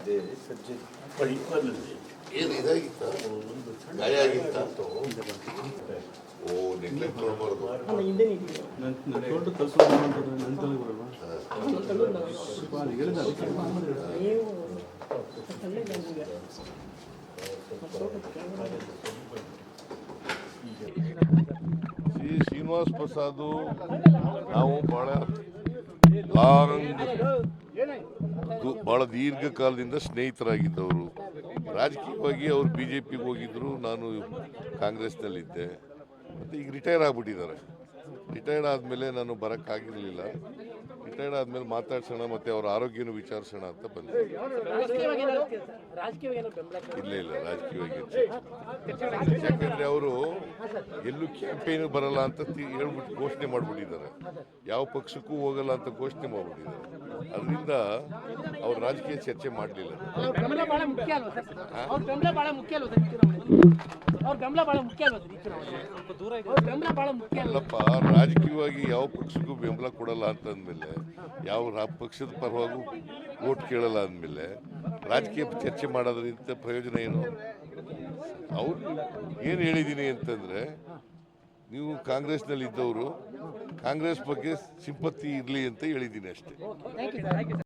ಹಾ. ಸಜ್ಜೆ. ಏನ್ ಇದಾಗಿತ್ತ? ಗಾಯ ಆಗಿತ್ತ? ಓ ನೆಗ್ಲೆಕ್ಟ್ ಮಾಡಬಾರ್ದು ದೊಡ್ಡ ನನ್ನ ಅದು ಶ್ರೀ ಶ್ರೀನಿವಾಸ್ ಪ್ರಸಾದ್ ನಾವು ಬಹಳ ಲಾಂಗ್ ಬಹಳ ದೀರ್ಘಕಾಲದಿಂದ ಸ್ನೇಹಿತರಾಗಿದ್ದವರು. ರಾಜಕೀಯವಾಗಿ ಅವರು ಬಿ ಜೆ ಪಿಗೆ ಹೋಗಿದ್ರು, ನಾನು ಕಾಂಗ್ರೆಸ್ನಲ್ಲಿದ್ದೆ. ಮತ್ತು ಈಗ ರಿಟೈರ್ ಆಗಿಬಿಟ್ಟಿದ್ದಾರೆ. ರಿಟೈರ್ಡ್ ಆದಮೇಲೆ ನಾನು ಬರೋಕ್ಕಾಗಿರಲಿಲ್ಲ. ರಿಟೈರ್ಡ್ ಆದಮೇಲೆ ಮಾತಾಡ್ಸೋಣ ಮತ್ತು ಅವ್ರ ಆರೋಗ್ಯನೂ ವಿಚಾರಿಸೋಣ ಅಂತ ಬಂದೆ. ಇಲ್ಲ ಇಲ್ಲ, ರಾಜಕೀಯವಾಗಿ ಯಾಕಂದರೆ ಅವರು ಎಲ್ಲೂ ಕ್ಯಾಂಪೇನು ಬರಲ್ಲ ಅಂತ ಹೇಳ್ಬಿಟ್ಟು ಘೋಷಣೆ ಮಾಡ್ಬಿಟ್ಟಿದ್ದಾರೆ. ಯಾವ ಪಕ್ಷಕ್ಕೂ ಹೋಗಲ್ಲ ಅಂತ ಘೋಷಣೆ ಮಾಡ್ಬಿಟ್ಟಿದ್ದಾರೆ. ಅದರಿಂದ ಅವ್ರ ರಾಜಕೀಯ ಚರ್ಚೆ ಮಾಡಲಿಲ್ಲ. ಅಲ್ಲಪ್ಪ ರಾಜಕೀಯವಾಗಿ ಯಾವ ಪಕ್ಷಕ್ಕೂ ಬೆಂಬಲ ಕೊಡಲ್ಲ ಅಂತಂದ್ಮೇಲೆ ಯಾವ ಪಕ್ಷದ ಪರವಾಗೂ ಓಟ್ ಕೇಳಲ್ಲ ಅಂದಮೇಲೆ ರಾಜಕೀಯ ಚರ್ಚೆ ಮಾಡೋದ್ರಿಂದ ಪ್ರಯೋಜನ ಏನು? ಅವ್ರು ಏನು ಹೇಳಿದ್ದೀನಿ ಅಂತಂದರೆ ನೀವು ಕಾಂಗ್ರೆಸ್ನಲ್ಲಿ ಇದ್ದವರು ಕಾಂಗ್ರೆಸ್ ಬಗ್ಗೆ ಸಿಂಪತ್ತಿ ಇರಲಿ ಅಂತ ಹೇಳಿದ್ದೀನಿ ಅಷ್ಟೇ.